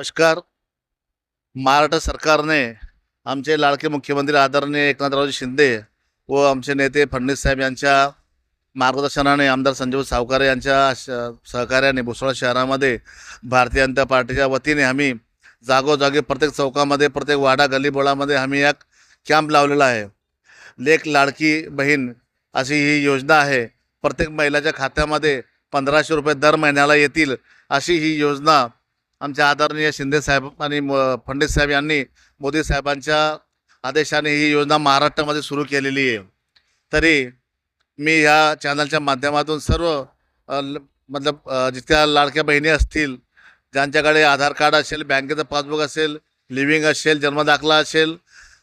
नमस्कार. महाराष्ट्र सरकारने आमचे लाडके मुख्यमंत्री आदरणीय एकनाथरावजी शिंदे व आमचे नेते फडणवीस साहेब यांच्या मार्गदर्शनाने आमदार संजीव सावकारे यांच्या श- सहकार्याने भुसावळ शहरामध्ये भारतीय जनता पार्टीच्या वतीने आम्ही जागोजागी प्रत्येक चौकामध्ये प्रत्येक वाडा गलीबोळामध्ये आम्ही एक कॅम्प लावलेला आहे. लेख लाडकी बहीण अशी ही योजना आहे. प्रत्येक महिलाच्या खात्यामध्ये पंधराशे रुपये दर महिन्याला येतील अशी ही योजना आमच्या आदरणीय शिंदे साहेब आणि म- फडणवीस साहेब यांनी मोदी साहेबांच्या आदेशाने ही योजना महाराष्ट्रामध्ये सुरू केलेली आहे. तरी मी ह्या चॅनलच्या माध्यमातून सर्व ल- मतलब जिथ्या जितक्या लाडक्या बहिणी असतील ज्यांच्याकडे आधार कार्ड असेल बँकेचं पासबुक असेल लिव्हिंग असेल जन्मदाखला असेल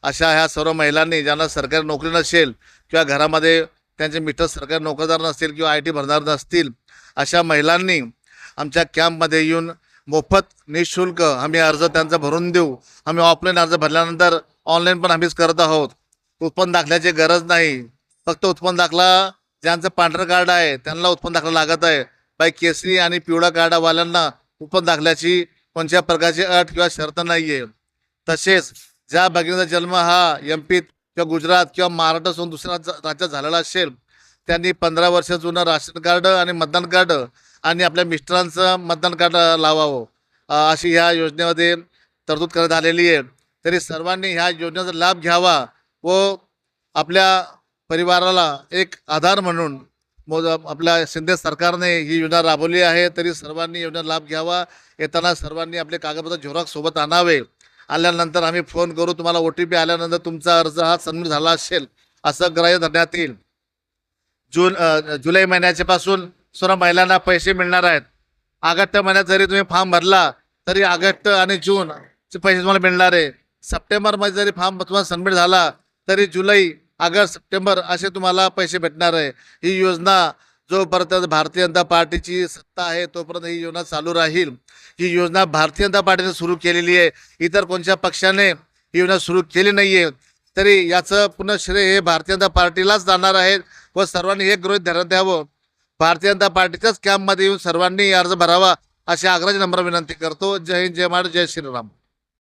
अशा ह्या सर्व महिलांनी ज्यांना सरकारी नोकरी नसेल किंवा घरामध्ये त्यांचे मित्र सरकारी नोकरदार नसतील किंवा आय टी भरणार नसतील अशा महिलांनी आमच्या कॅम्पमध्ये येऊन मोफत निशुल्क आम्ही अर्ज त्यांचा भरून देऊ. आम्ही ऑफलाईन अर्ज भरल्यानंतर ऑनलाईन पण आम्हीच करत आहोत. उत्पन्न दाखल्याची गरज नाही. फक्त उत्पन्न दाखला ज्यांचं पांढरं कार्ड आहे त्यांना उत्पन्न दाखला लागत आहे. बाई केसरी आणि पिवळा कार्डवाल्यांना उत्पन्न दाखल्याची कोणत्या प्रकारची अट किंवा शर्त नाही आहे तसेच ज्या भगिनीचा जन्म हा एम पीत किंवा गुजरात किंवा महाराष्ट्रातून दुसऱ्या राज्यात झालेला असेल त्यांनी पंधरा वर्ष जुनं राशन कार्ड आणि मतदान कार्ड आणि आपल्या मिस्टरांचं मतदान कार्ड लावावं. अशी ह्या योजनेमध्ये तरतूद करण्यात आलेली आहे. तरी सर्वांनी ह्या योजनेचा लाभ घ्यावा व आपल्या परिवाराला एक आधार म्हणून मोद आपल्या शिंदे सरकारने ही योजना राबवली आहे. तरी सर्वांनी योजना लाभ घ्यावा. येताना सर्वांनी आपले कागदपत्र झेरॉक्स सोबत आणावे. आल्यानंतर आम्ही फोन करू. तुम्हाला ओ टी पी आल्यानंतर तुमचा अर्ज हा सबमिट झाला असेल असं ग्राह्य धरण्यात येईल. जून जुलै महिन्याच्या सुद्धा महिलांना पैसे मिळणार आहेत. ऑगस्ट महिन्यात जरी तुम्ही फॉर्म भरला तरी ऑगस्ट आणि जून चे पैसे तुम्हाला मिळणार आहे. सप्टेंबरमध्ये जरी फॉर्म तुम्हाला सबमिट झाला तरी जुलै ऑगस्ट सप्टेंबर असे तुम्हाला पैसे भेटणार आहे. ही योजना जोपर्यंत भारतीय जनता पार्टीची सत्ता आहे तोपर्यंत ही योजना चालू राहील. ही योजना भारतीय जनता पार्टीने सुरू केलेली आहे. इतर कोणत्या पक्षाने ही योजना सुरू केली नाही आहे तरी याचं पुन्हा श्रेय हे भारतीय जनता पार्टीलाच जाणार आहे व सर्वांनी हे गृहित धरत द्यावं. भारतीय जनता पार्टीच्याच कॅम्पमध्ये येऊन सर्वांनी अर्ज भरावा अशी आग्रहाची नम्र विनंती करतो. जय हिंद जय महाराज जय श्रीराम.